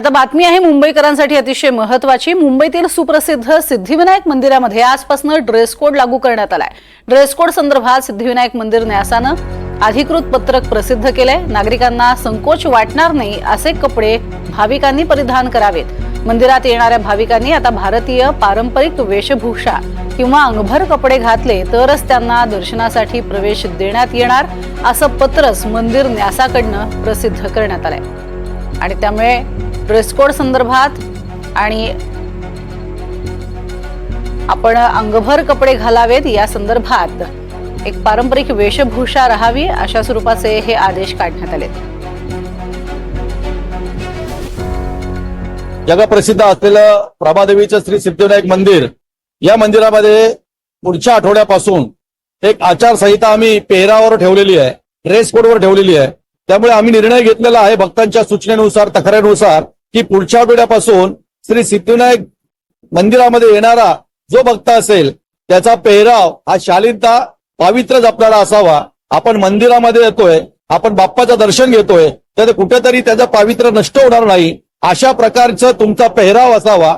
आता बातमी आहे मुंबईकरांसाठी अतिशय महत्वाची. मुंबईतील सुप्रसिद्ध सिद्धिविनायक मंदिरामध्ये आजपासून ड्रेस कोड लागू करण्यात आलाय. ड्रेस कोड संदर्भात सिद्धिविनायक मंदिर न्यासानं अधिकृत पत्रक प्रसिद्ध केलंय. नागरिकांना संकोच वाटणार नाही असे कपडे भाविकांनी परिधान करावेत. मंदिरात येणाऱ्या भाविकांनी आता भारतीय पारंपरिक वेशभूषा किंवा अंगभर कपडे घातले तरच त्यांना दर्शनासाठी प्रवेश देण्यात येणार असं पत्रच मंदिर न्यासाकडनं प्रसिद्ध करण्यात आलंय. आणि त्यामुळे ड्रेस कोड संदर्भात आणि आपण अंगभर कपडे घालावेत या संदर्भात एक पारंपरिक वेशभूषा राहावी अशा स्वरूपाचे हे आदेश काढण्यात आले जगप्रसिद्ध असलेलं प्रभादेवीचं श्री सिद्धिविनायक मंदिर या मंदिरामध्ये पुढच्या आठवड्यापासून एक आचारसंहिता आम्ही पेहरावर ठेवलेली आहे ड्रेस कोडवर ठेवलेली आहे. त्यामुळे आम्ही निर्णय घेतलेला आहे भक्तांच्या सूचनेनुसार तक्रारीनुसार की पुढच्या आठवड्यापासून श्री सिद्धिविनायक मंदिरामध्ये येणारा जो भक्त असेल त्याचा पेहराव हा शालीनता पावित्र जपणारा असावा. आपण मंदिरामध्ये येतोय आपण बाप्पाचं दर्शन घेतोय तर कुठेतरी त्याचं पावित्र्य नष्ट होणार नाही. अशा प्रकारचं तुमचा पेहराव असावा.